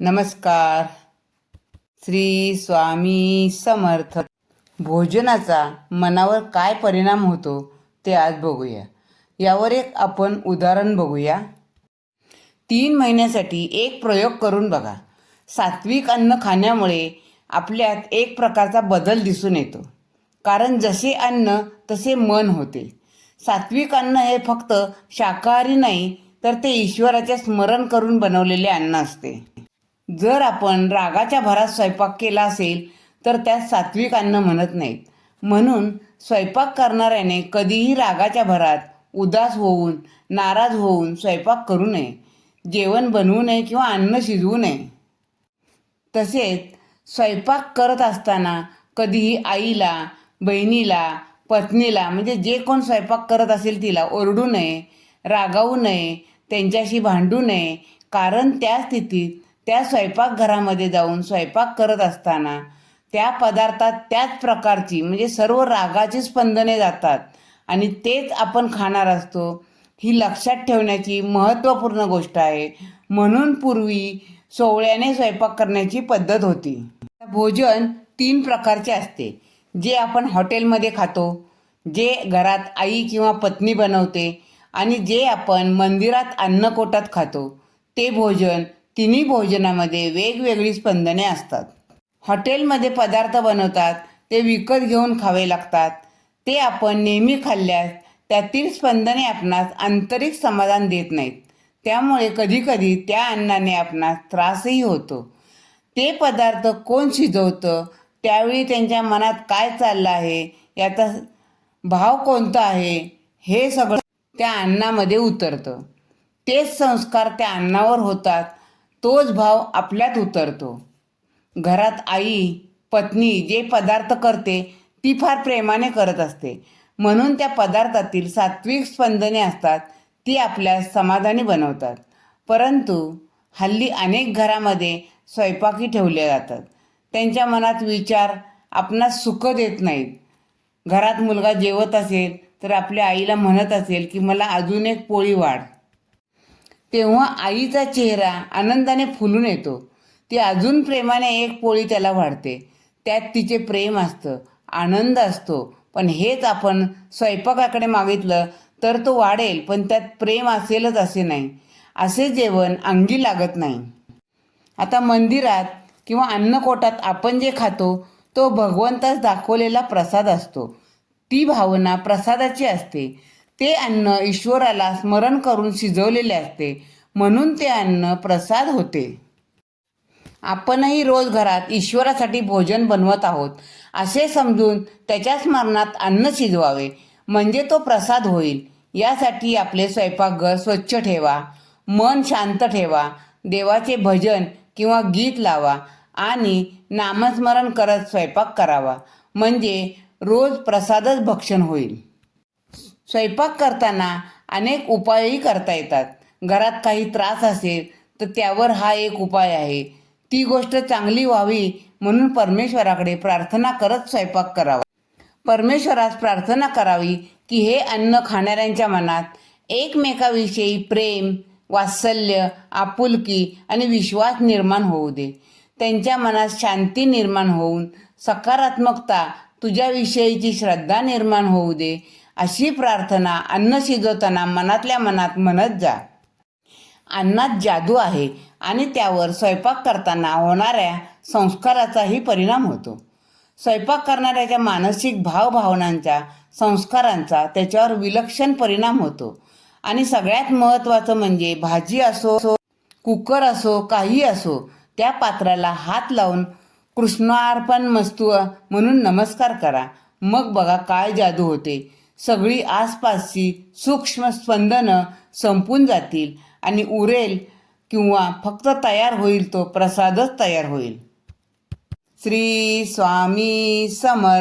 नमस्कार. श्री स्वामी समर्थ. भोजनाचा मनावर काय परिणाम होतो ते आज बघूया. यावर एक आपण उदाहरण बघूया. तीन महिन्यासाठी एक प्रयोग करून बघा. सात्विक अन्न खाण्यामुळे आपल्यात एक प्रकारचा बदल दिसून येतो. कारण जसे अन्न तसे मन होते. सात्विक अन्न हे फक्त शाकाहारी नाही तर ते ईश्वराचे स्मरण करून बनवलेले अन्न असते. जर आपण रागाच्या भरात स्वयंपाक केला असेल तर त्यात सात्विक अन्न म्हणत नाहीत. म्हणून स्वयंपाक करणाऱ्याने कधीही रागाच्या भरात उदास होऊन नाराज होऊन स्वयंपाक करू नये. जेवण बनवू नये किंवा अन्न शिजवू नये. तसेच स्वयंपाक करत असताना कधीही आईला बहिणीला पत्नीला म्हणजे जे कोण स्वयंपाक करत असेल तिला ओरडू नये रागावू नये त्यांच्याशी भांडू नये. कारण त्या स्थितीत त्या स्वयंपाकघरामध्ये जाऊन स्वयंपाक करत असताना त्या पदार्थात त्याच प्रकारची म्हणजे सर्व रागाची स्पंदने जातात. आणि तेच आपण खाणार असतो ही लक्षात ठेवण्याची महत्त्वपूर्ण गोष्ट आहे. म्हणून पूर्वी सोवळ्याने स्वयंपाक करण्याची पद्धत होती. भोजन तीन प्रकारचे असते. जे आपण हॉटेलमध्ये खातो जे घरात आई किंवा पत्नी बनवते आणि जे आपण मंदिरात अन्नकोटात खातो ते भोजन तिन्ही भोजनामध्ये वेगवेगळी स्पंदने असतात. हॉटेलमध्ये पदार्थ बनवतात ते विकत घेऊन खावे लागतात. ते आपण नेहमी खाल्ल्यास त्यातील स्पंदने आपणास आंतरिक समाधान देत नाहीत. त्यामुळे कधीकधी त्या अन्नाने आपणास त्रासही होतो. ते पदार्थ कोण शिजवतं? त्यावेळी त्यांच्या मनात काय चाललं आहे? याचा भाव कोणता आहे? हे सगळं त्या अन्नामध्ये उतरतं. तेच संस्कार त्या अन्नावर होतात. तोच भाव आपल्यात उतरतो. घरात आई पत्नी जे पदार्थ करते ती फार प्रेमाने करत असते. म्हणून त्या पदार्थातील सात्विक स्पंदने असतात ती आपल्या समाधानी बनवतात. परंतु हल्ली अनेक घरामध्ये स्वयंपाकी ठेवले जातात. त्यांच्या मनात विचार आपणास सुख देत नाहीत. घरात मुलगा जेवत असेल तर आपल्या आईला म्हणत असेल की मला अजून एक पोळी वाढ. तेव्हा आईचा चेहरा आनंदाने फुलून येतो. ती अजून प्रेमाने एक पोळी त्याला वाढते. त्यात तिचे प्रेम असतं आनंद असतो. पण हेच आपण स्वयंपाकाकडे मागितलं तर तो वाढेल पण त्यात प्रेम असेलच असे नाही. असे जेवण अंगी लागत नाही. आता मंदिरात किंवा अन्नकोटात आपण जे खातो तो भगवंतास दाखवलेला प्रसाद असतो. ती भावना प्रसादाची असते. ते अन्न ईश्वराला स्मरण करून शिजवलेले असते. म्हणून ते अन्न प्रसाद होते. आपणही रोज घरात ईश्वरासाठी भोजन बनवत आहोत. असे समजून त्याच्या स्मरणात अन्न शिजवावे. म्हणजे तो प्रसाद होईल. यासाठी आपले स्वयंपाकघर स्वच्छ ठेवा. मन शांत ठेवा. देवाचे भजन किंवा गीत लावा. आणि नामस्मरण करत स्वयंपाक करावा. म्हणजे रोज प्रसादच भक्षण होईल. स्वयंपाक करताना अनेक उपायही करता येतात. घरात काही त्रास असेल तर त्यावर हा एक उपाय आहे. ती गोष्ट चांगली व्हावी म्हणून परमेश्वराकडे प्रार्थना करत स्वयंपाक करावा. परमेश्वरास प्रार्थना करावी की हे अन्न खाणाऱ्यांच्या मनात एकमेकाविषयी प्रेम वात्सल्य आपुलकी आणि विश्वास निर्माण होऊ दे. त्यांच्या मनात शांती निर्माण होऊन सकारात्मकता तुझ्याविषयीची श्रद्धा निर्माण होऊ दे. अशी प्रार्थना अन्न शिजवताना मनातल्या मनात म्हणत जा. अन्नात जादू आहे आणि त्यावर स्वयंपाक करताना होणाऱ्या संस्काराचाही परिणाम होतो. स्वयंपाक करणाऱ्याच्या मानसिक भावभावनांच्या संस्कारांचा त्याच्यावर विलक्षण परिणाम होतो. आणि सगळ्यात महत्त्वाचं म्हणजे भाजी असो कुकर असो काही असो त्या पात्राला हात लावून कृष्णार्पण मस्तू म्हणून नमस्कार करा. मग बघा काय जादू होते. सगळी आसपासची सूक्ष्म स्पंदनं संपून जातील आणि उरेल किंवा फक्त तयार होईल तो प्रसादच तयार होईल. श्री स्वामी समर्थ